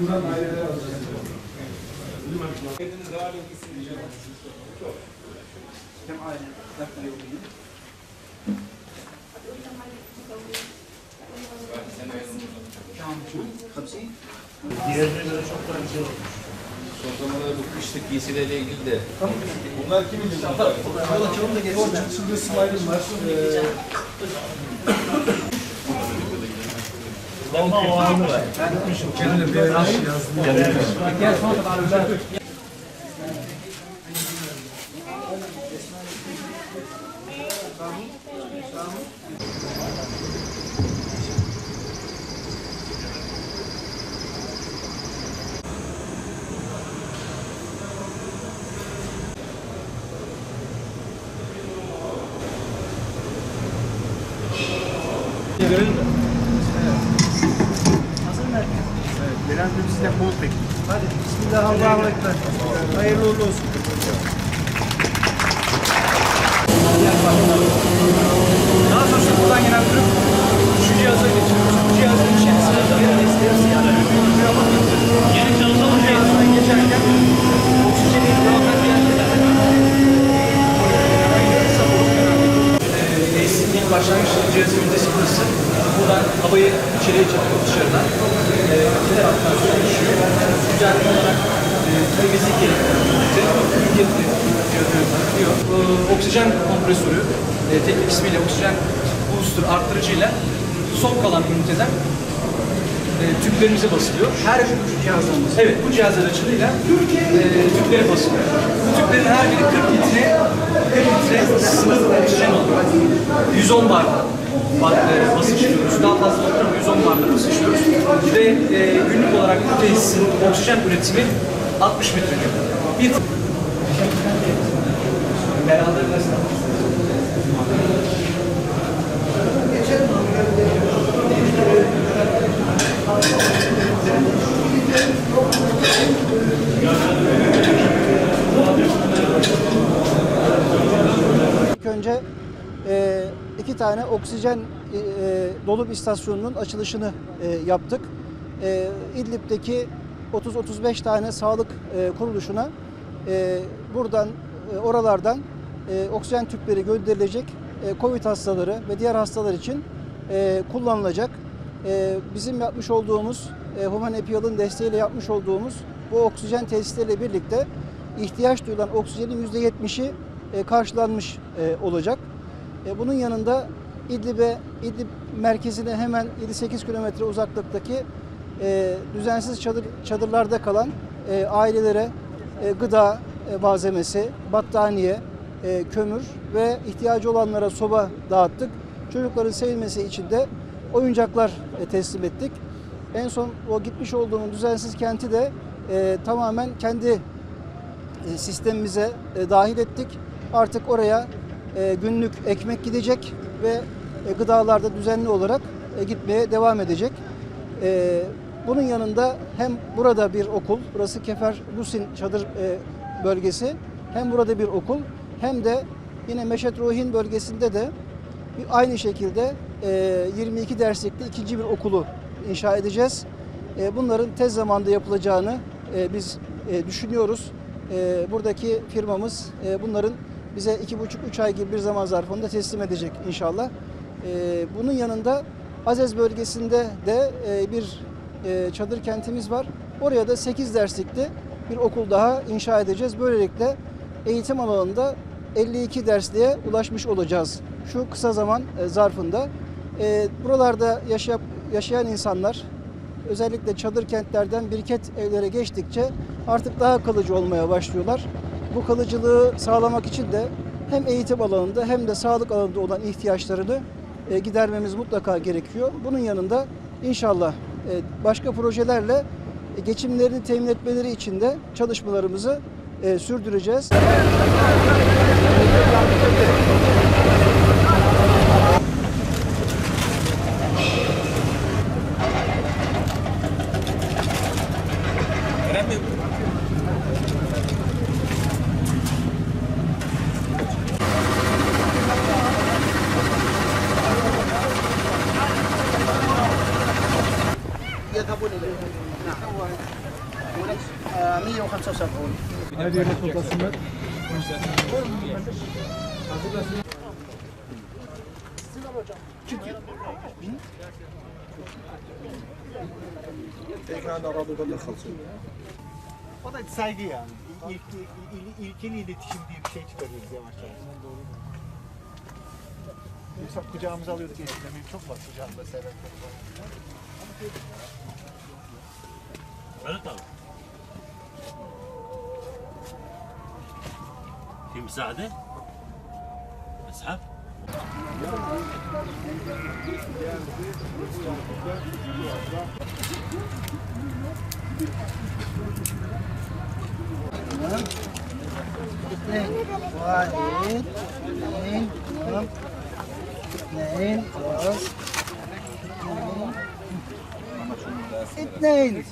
Buradan aileler alacağız. Kendiniz daha çok hissedeceğim. Çok. Kapsi. Diğerlerine çok daha güzel olmuş. Son zamanlarda bu kışlık giysilerle ilgili de Bunlar kimin için? Yol açalım da geçsinler. Şimdi İsmail'im var. Ama o anı var. Kendine bir aşı yazdım. Gel son kadar Gelen gün sizden bol pek. Hadi Bismillah Allahu Ekber. Hayırlı uğurlu olsun. Daha sonra buradan gelen ürün şu cihaza geçiyoruz. Bu cihazın içerisinde ünitesi burası. Buradan havayı içeriye çekiyor dışarıdan. Ee, iki taraftan su düşüyor. Düzenli olarak e, temizlik gerektiğinde diyor. Ee, Oksijen kompresörü, e, teknik ismiyle oksijen booster arttırıcıyla son kalan üniteden e, tüplerimize basılıyor. Her cihazlarımız. Evet, bu cihaz aracılığıyla e, tüplere basılıyor. Bu tüplerin her biri 40 litre, 40 litre sınır oksijen oluyor. 110 bar e, basışlıyoruz. Daha fazla ama 110 barla basışlıyoruz. Ve e, günlük olarak bu tesisin oksijen üretimi 60 metreküp. Bir Beraber nasıl? İlk önce e, iki tane oksijen e, e, dolum istasyonunun açılışını e, yaptık. E, İdlib'deki 30-35 tane sağlık e, kuruluşuna buradan, oralardan oksijen tüpleri gönderilecek. Covid hastaları ve diğer hastalar için kullanılacak. Bizim yapmış olduğumuz, Human Epiyal'ın desteğiyle yapmış olduğumuz bu oksijen tesisleriyle birlikte ihtiyaç duyulan oksijenin %70'i e, karşılanmış olacak. E, Bunun yanında İdlib'e, İdlib merkezine hemen 7-8 kilometre uzaklıktaki e, düzensiz çadır, çadırlarda kalan e, ailelere e, gıda e, malzemesi, battaniye, e, kömür ve ihtiyacı olanlara soba dağıttık. Çocukların sevilmesi için de oyuncaklar e, teslim ettik. En son o gitmiş olduğumuz düzensiz kenti de e, tamamen kendi e, sistemimize e, dahil ettik. Artık oraya e, günlük ekmek gidecek ve e, gıdalar da düzenli olarak e, gitmeye devam edecek. Bunun yanında hem burada bir okul, burası Kefer Lusin çadır bölgesi, hem burada bir okul hem de yine Meşet Ruhin bölgesinde de aynı şekilde e, 22 derslikli ikinci bir okulu inşa edeceğiz. Bunların tez zamanda yapılacağını biz düşünüyoruz. Buradaki firmamız bunların bize iki buçuk üç ay gibi bir zaman zarfında teslim edecek inşallah. E, Bunun yanında Azez bölgesinde de e, bir e, çadır kentimiz var. Oraya da 8 derslikli bir okul daha inşa edeceğiz. Böylelikle eğitim alanında 52 dersliğe ulaşmış olacağız şu kısa zaman e, zarfında. Buralarda yaşayan insanlar özellikle çadır kentlerden biriket evlere geçtikçe artık daha kalıcı olmaya başlıyorlar. Bu kalıcılığı sağlamak için de hem eğitim alanında hem de sağlık alanında olan ihtiyaçlarını e, gidermemiz mutlaka gerekiyor. Bunun yanında inşallah e, başka projelerle e, geçimlerini temin etmeleri için de çalışmalarımızı e, sürdüreceğiz. Ayrıyelet odasında O da saygı yani. İlk, il, ilkeli iletişim diye bir şey çıkarıyoruz yavaş yavaş. Yoksa kucağımıza alıyorduk eskiden. Benim çok var kucağımda var. Evet abi. Timsade. Mezhep. واحد اثنين تمام اثنين خلاص اثنين